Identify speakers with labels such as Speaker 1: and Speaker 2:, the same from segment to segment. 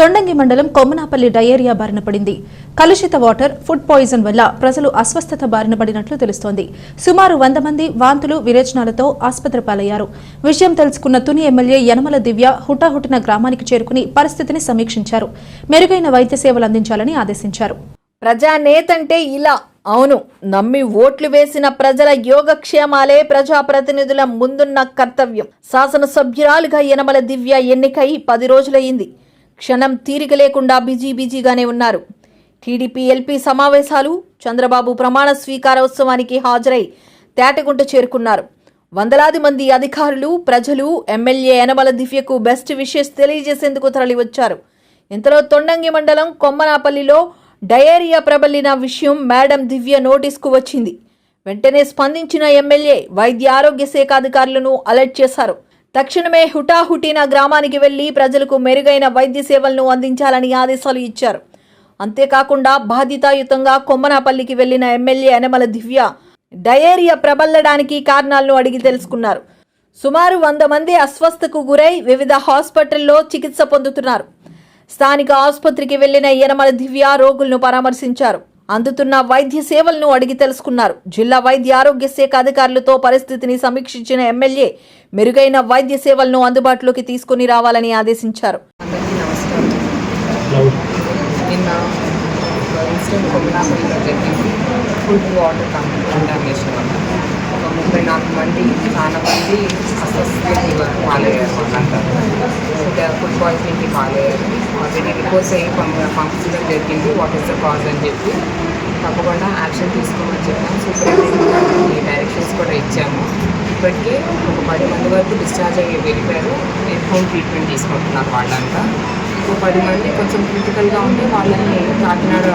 Speaker 1: తొండంగి మండలం కొమ్మనాపల్లి డయేరియా బారిన పడింది. కలుషిత వాటర్ ఫుడ్ పాయిజన్ వల్ల ప్రజలు అస్వస్థత బారిన పడినట్లు తెలుస్తోంది. సుమారు వంద మంది వాంతులు విరేచనాలతో ఆసుపత్రి పాలయ్యారు. విషయం తెలుసుకున్న తుని ఎమ్మెల్యే యనమల దివ్య హుటాహుటిన గ్రామానికి చేరుకుని పరిస్థితిని సమీక్షించారు. మెరుగైన వైద్య సేవలు అందించాలని ఆదేశించారు.
Speaker 2: ప్రజానేతంటే ఇలా. అవును నమ్మి ఓట్లు వేసిన ప్రజల యోగక్షేమాలే ప్రజాప్రతినిధుల ముందున్న కర్తవ్యం. శాసనసభ్యురాలుగా యనమల దివ్య ఎన్నికై పది రోజులయ్యింది. క్షణం తీరిక లేకుండా బిజీ బిజీగానే ఉన్నారు. టీడీపీ ఎల్పీ సమావేశాలు చంద్రబాబు ప్రమాణ స్వీకారోత్సవానికి హాజరై తేటగుంట చేరుకున్నారు. వందలాది మంది అధికారులు ప్రజలు ఎమ్మెల్యే యనమల దివ్యకు బెస్ట్ విషెస్ తెలియజేసేందుకు తరలివచ్చారు. ఇంతలో తొండంగి మండలం కొమ్మనాపల్లిలో డయేరియా ప్రబలిన విషయం మేడం దివ్య నోటీస్కు వచ్చింది. వెంటనే స్పందించిన ఎమ్మెల్యే వైద్య ఆరోగ్య శాఖ అధికారులను అలర్ట్ చేశారు. తక్షణమే హుటాహుటిన గ్రామానికి వెళ్ళి ప్రజలకు మెరుగైన వైద్య సేవలను అందించాలని ఆదేశాలు ఇచ్చారు. అంతేకాకుండా బాధితాయుతంగా కొమ్మనాపల్లికి వెళ్ళిన ఎమ్మెల్యే యనమల దివ్య డయేరియా ప్రబల్లడానికి కారణాలను అడిగి తెలుసుకున్నారు. సుమారు వంద మంది అస్వస్థకు గురై వివిధ హాస్పిటల్లో చికిత్స పొందుతున్నారు. స్థానిక ఆసుపత్రికి వెళ్ళిన యనమల దివ్య రోగులను పరామర్శించారు. అందుతున్న వైద్య సేవలను అడిగి తెలుసుకున్నారు. జిల్లా వైద్య ఆరోగ్య శాఖ అధికారులతో పరిస్థితిని సమీక్షించిన ఎమ్మెల్యే మెరుగైన వైద్య సేవలను అందుబాటులోకి తీసుకుని రావాలని ఆదేశించారు.
Speaker 3: ఫుడ్ వాటర్ ముప్పై నాలుగు మంది చాలా మంది అస్వస్థతకి పాలయ్యారు. వాళ్ళంతా ఫుడ్ పాయిజనింగ్కి పాలయ్యారు. ఆల్రెడీ రిపోర్ట్స్ అయ్యి పంప పంపించడం జరిగింది వాట్ ఇస్ ద కాజ్ అని చెప్పి. తప్పకుండా యాక్షన్ తీసుకోమని చెప్పాము సూపరింటెండెంట్ డైరెక్షన్స్ కూడా ఇచ్చాము. ఇప్పటికే ఒక పది మంది వరకు డిశ్చార్జ్ అయ్యి వెళ్ళిపోయారు. ఎట్ హోమ్ ట్రీట్మెంట్ తీసుకుంటున్నారు వాళ్ళంతా. ఒక పది మంది కొంచెం క్రిటికల్గా ఉంటే వాళ్ళని కాకినాడ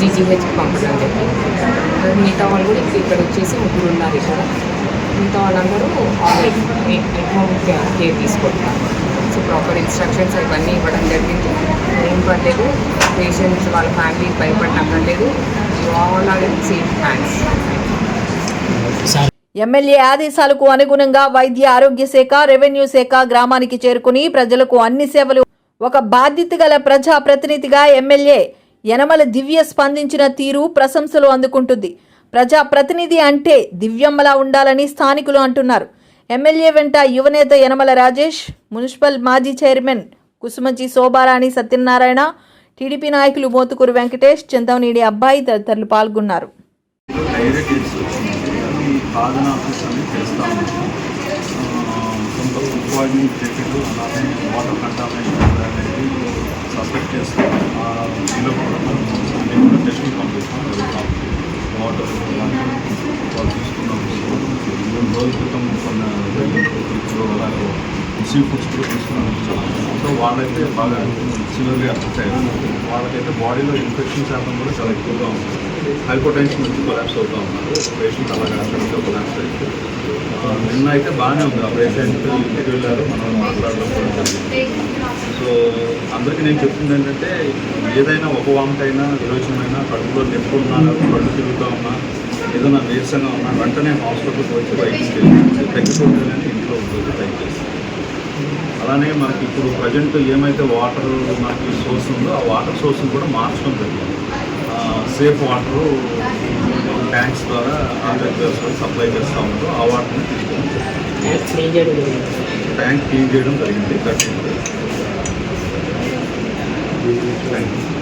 Speaker 3: జీజీహెచ్కి పంపడం జరిగింది. మరి మిగతా వాళ్ళు కూడా ఇక్కడ వచ్చేసి ముగ్గురు ఉన్నారు ఇక్కడ. మిగతా వాళ్ళందరూ ఆల్రెడీ హోమ్ కేర్ తీసుకుంటున్నారు. సో ప్రాపర్ ఇన్స్ట్రక్షన్స్ ఇవన్నీ ఇవ్వడం జరిగింది. ఏం పర్లేదు పేషెంట్స్ వాళ్ళ family భయపడనక్కర్లేదు all are in safe hands
Speaker 2: MLA ఆదేశాలకు అనుగుణంగా వైద్య ఆరోగ్య శాఖ రెవెన్యూ శాఖ గ్రామానికి చేరుకుని ప్రజలకు అన్ని సేవలు ఒక బాధ్యత గల ప్రజాప్రతినిధిగా ఎమ్మెల్యే యనమల దివ్య స్పందించిన తీరు ప్రశంసలు అందుకుంటుంది. ప్రజా ప్రతినిధి అంటే దివ్యమ్మలా ఉండాలని స్థానికులు అంటున్నారు. ఎమ్మెల్యే వెంట యువనేత యనమల రాజేష్ మున్సిపల్ మాజీ చైర్మన్ కుసుమంచి శోభారాణి సత్యనారాయణ టీడీపీ నాయకులు మోతుకూరు వెంకటేష్ చింతవనీడి అబ్బాయి తదితరులు పాల్గొన్నారు
Speaker 4: ఈ సాధన ఆఫీస్ అని చేస్తా ఉన్నాము కొంత ఫుడ్ పాయిజనింగ్ టికెట్ అలానే వాటర్ కంటామినేషన్ అనేది సస్పెక్ట్ చేస్తాం ఆ దీనిలో కూడా మనం అన్ని కూడా టెస్టులు పంపిస్తాం జరుగుతాం వాటర్ వాళ్ళు తీసుకున్నాం కొన్ని రోజుల క్రితం కొన్ని ఫ్రిడ్జ్లో సీ ఫుడ్స్ కూడా తీసుకున్నాను సో వాళ్ళైతే బాగా సివియర్గా అఫెక్ట్ అయ్యారు వాళ్ళకైతే బాడీలో ఇన్ఫెక్షన్ శాతం కూడా చాలా ఎక్కువగా ఉంది హైపోటెన్షన్ నుంచి కొలాప్స్ అవుతూ ఉన్నారు పేషెంట్ అలాగా అక్కడితో కొలాప్స్ అయ్యింది నిన్న అయితే బాగానే ఉంది ఆ పేషెంట్ ఇంటికి వెళ్ళారు మనం మాట్లాడడం కూడా సో అందరికీ నేను చెప్తుంది ఏంటంటే ఏదైనా ఒక వామిట్ అయినా విరోచనమైనా కడుపులో నొప్పి ఉన్నా కళ్ళు తిరుగుతూ ఉన్నా ఏదైనా నీరసంగా ఉన్నా వెంటనే హాస్పిటల్కి వచ్చి బయటికి చేయాలి తగ్గిపోతుందని ఇంట్లో ఉంటుంది దయచేసి అలానే మనకి ఇప్పుడు ప్రజెంట్ ఏమైతే వాటర్ మనకి సోర్స్ ఉందో ఆ వాటర్ సోర్స్ని కూడా మార్చడం జరిగింది సేఫ్ వాటర్ ట్యాంక్స్ ద్వారా కాంట్రాక్టర్స్ సప్లై చేస్తూ ఉంటారు ఆ వాటర్ని తీసుకుంటాం ట్యాంక్ క్లీన్ చేయడం జరిగింది. Cutting thank you